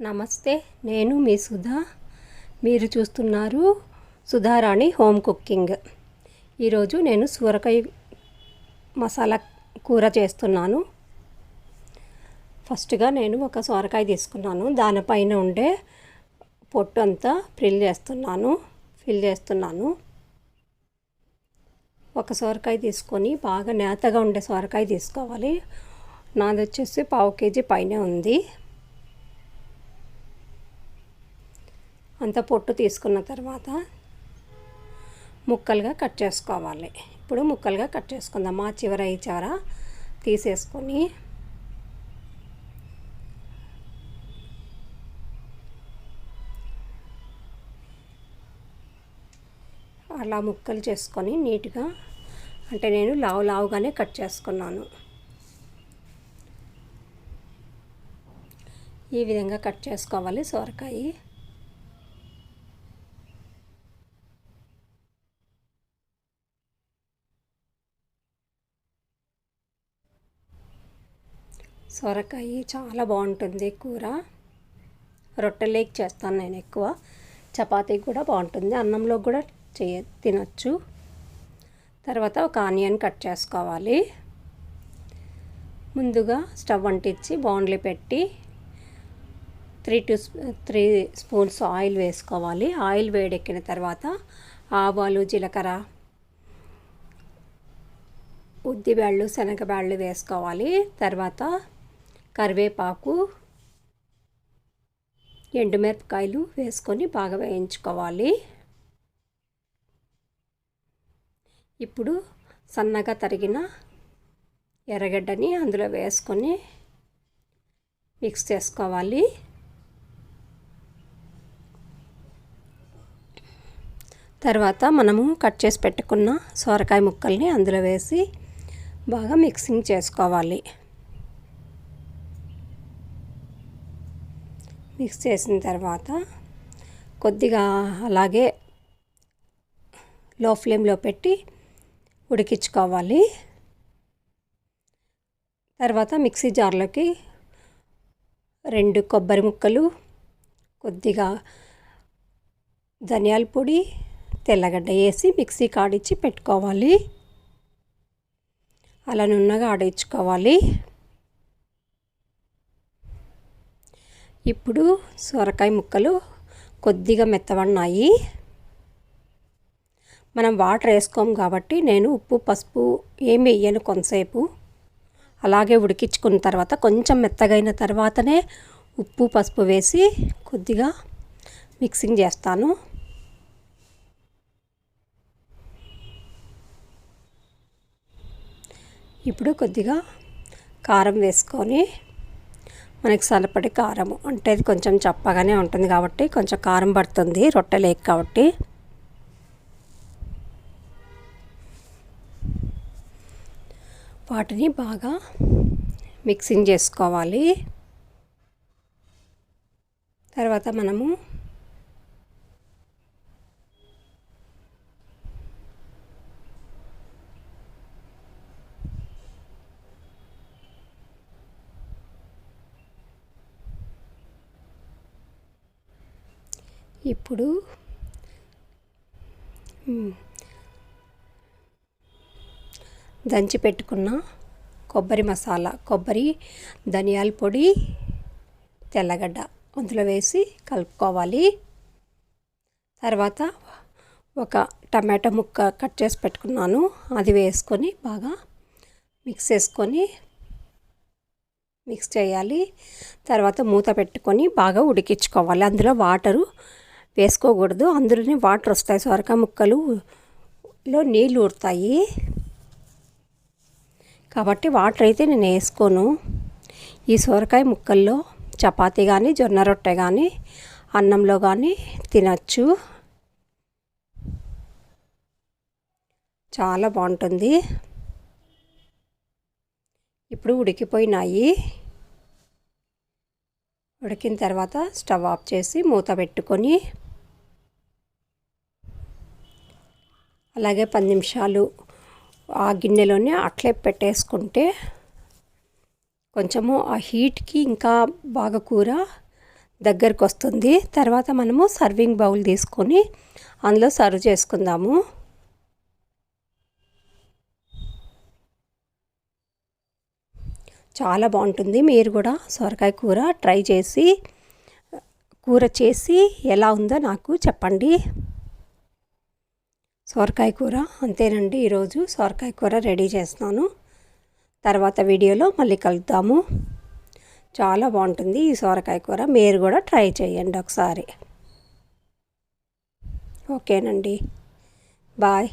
నమస్తే నేను మీ సుధా. మీరు చూస్తున్నారు సుధారాణి హోమ్ కుకింగ్. ఈరోజు నేను సూరకాయ మసాలా కూర చేస్తున్నాను. ఫస్ట్గా నేను ఒక సొరకాయ తీసుకున్నాను. దానిపైన ఉండే పొట్టు అంతా ఫిల్ చేస్తున్నాను ఫిల్ చేస్తున్నాను. ఒక సొరకాయ తీసుకొని బాగా నేతగా ఉండే సొరకాయ తీసుకోవాలి. నాది వచ్చేసి పావు కేజీ పైనే ఉంది. అంత పొట్టు తీసుకున్న తర్వాత ముక్కలుగా కట్ చేసుకోవాలి. ఇప్పుడు ముక్కలుగా కట్ చేసుకుందాం. ఆ చివర ఈ చివర తీసేసుకొని అలా ముక్కలు చేసుకొని నీట్గా అంటే నేను లావు లావుగానే కట్ చేసుకున్నాను. ఈ విధంగా కట్ చేసుకోవాలి సొరకాయి. సొరకాయ చాలా బాగుంటుంది కూర. రొట్టెలేకి చేస్తాను నేను ఎక్కువ. చపాతీకి కూడా బాగుంటుంది. అన్నంలో కూడా చేయ తినచ్చు. తర్వాత ఒక ఆనియన్ కట్ చేసుకోవాలి. ముందుగా స్టవ్ అంటించి బాండ్లీ పెట్టి three to three spoons oil వేసుకోవాలి. ఆయిల్ వేడెక్కిన తర్వాత ఆవాలు జీలకర్ర ఉద్దిబ్యాళ్ళు శనగబ్యాళ్ళు వేసుకోవాలి. తర్వాత కరివేపాకు ఎండుమిరపకాయలు వేసుకొని బాగా వేయించుకోవాలి. ఇప్పుడు సన్నగా తరిగిన ఎర్రగడ్డని అందులో వేసుకొని మిక్స్ చేసుకోవాలి. తర్వాత మనము కట్ చేసి పెట్టుకున్న సొరకాయ ముక్కల్ని అందులో వేసి బాగా మిక్సింగ్ చేసుకోవాలి. మిక్స్ చేసిన తర్వాత కొద్దిగా అలాగే లో ఫ్లేమ్లో పెట్టి ఉడికించుకోవాలి. తర్వాత మిక్సీ జార్లోకి రెండు కొబ్బరి ముక్కలు కొద్దిగా ధనియాల పొడి తెల్లగడ్డ వేసి మిక్సీ కాడిచ్చి పెట్టుకోవాలి. అలా నున్నగా ఆడించుకోవాలి ఇప్పుడు సొరకాయ ముక్కలు కొద్దిగా మెత్తబడినాయి. మనం వాటర్ వేసుకోము కాబట్టి నేను ఉప్పు పసుపు ఏమి వేయను కొంతసేపు. అలాగే ఉడికించుకున్న తర్వాత కొంచెం మెత్తగైన తర్వాతనే ఉప్పు పసుపు వేసి కొద్దిగా మిక్సింగ్ చేస్తాను. ఇప్పుడు కొద్దిగా కారం వేసుకొని మనకి సరిపడి కారం అంటే అది కొంచెం చప్పగానే ఉంటుంది కాబట్టి కొంచెం కారం పడుతుంది రొట్టెలేక కాబట్టి. వాటిని బాగా మిక్సింగ్ చేసుకోవాలి. తర్వాత మనము ఇప్పుడు దంచి పెట్టుకున్న కొబ్బరి మసాలా కొబ్బరి ధనియాల పొడి తెల్లగడ్డ అందులో వేసి కలుపుకోవాలి. తర్వాత ఒక టమాటా ముక్క కట్ చేసి పెట్టుకున్నాను. అది వేసుకొని బాగా మిక్స్ చేసుకొని మిక్స్ చేయాలి. తర్వాత మూత పెట్టుకొని బాగా ఉడికించుకోవాలి. అందులో వాటరు వేసుకోకూడదు. అందులోనే వాటర్ వస్తాయి. సొరకాయ ముక్కలులో నీళ్ళు ఊరుతాయి. కాబట్టి వాటర్ అయితే నేను వేసుకోను. ఈ సొరకాయ ముక్కల్లో చపాతీ కానీ జొన్న రొట్టె కానీ అన్నంలో కానీ తినచ్చు. చాలా బాగుంటుంది. ఇప్పుడు ఉడికిపోయినాయి. ఉడికిన తర్వాత స్టవ్ ఆఫ్ చేసి మూత పెట్టుకొని అలాగే పది నిమిషాలు ఆ గిన్నెలోనే అట్లే పెట్టేసుకుంటే కొంచెము ఆ హీట్కి ఇంకా బాగా కూర దగ్గరకు వస్తుంది. తర్వాత మనము సర్వింగ్ బౌల్ తీసుకొని అందులో సర్వ్ చేసుకుందాము. చాలా బాగుంటుంది. మీరు కూడా సొరకాయ కూర ట్రై చేసి కూర చేసి ఎలా ఉందో నాకు చెప్పండి. సొరకాయ కూర అంతేనండి ఈరోజు సొరకాయ కూర రెడీ చేస్తున్నాను. తర్వాత వీడియోలో మళ్ళీ కలుద్దాము. చాలా బాగుంటుంది ఈ సొరకాయ కూర మీరు కూడా ట్రై చేయండి ఒకసారి. ఓకేనండి బాయ్.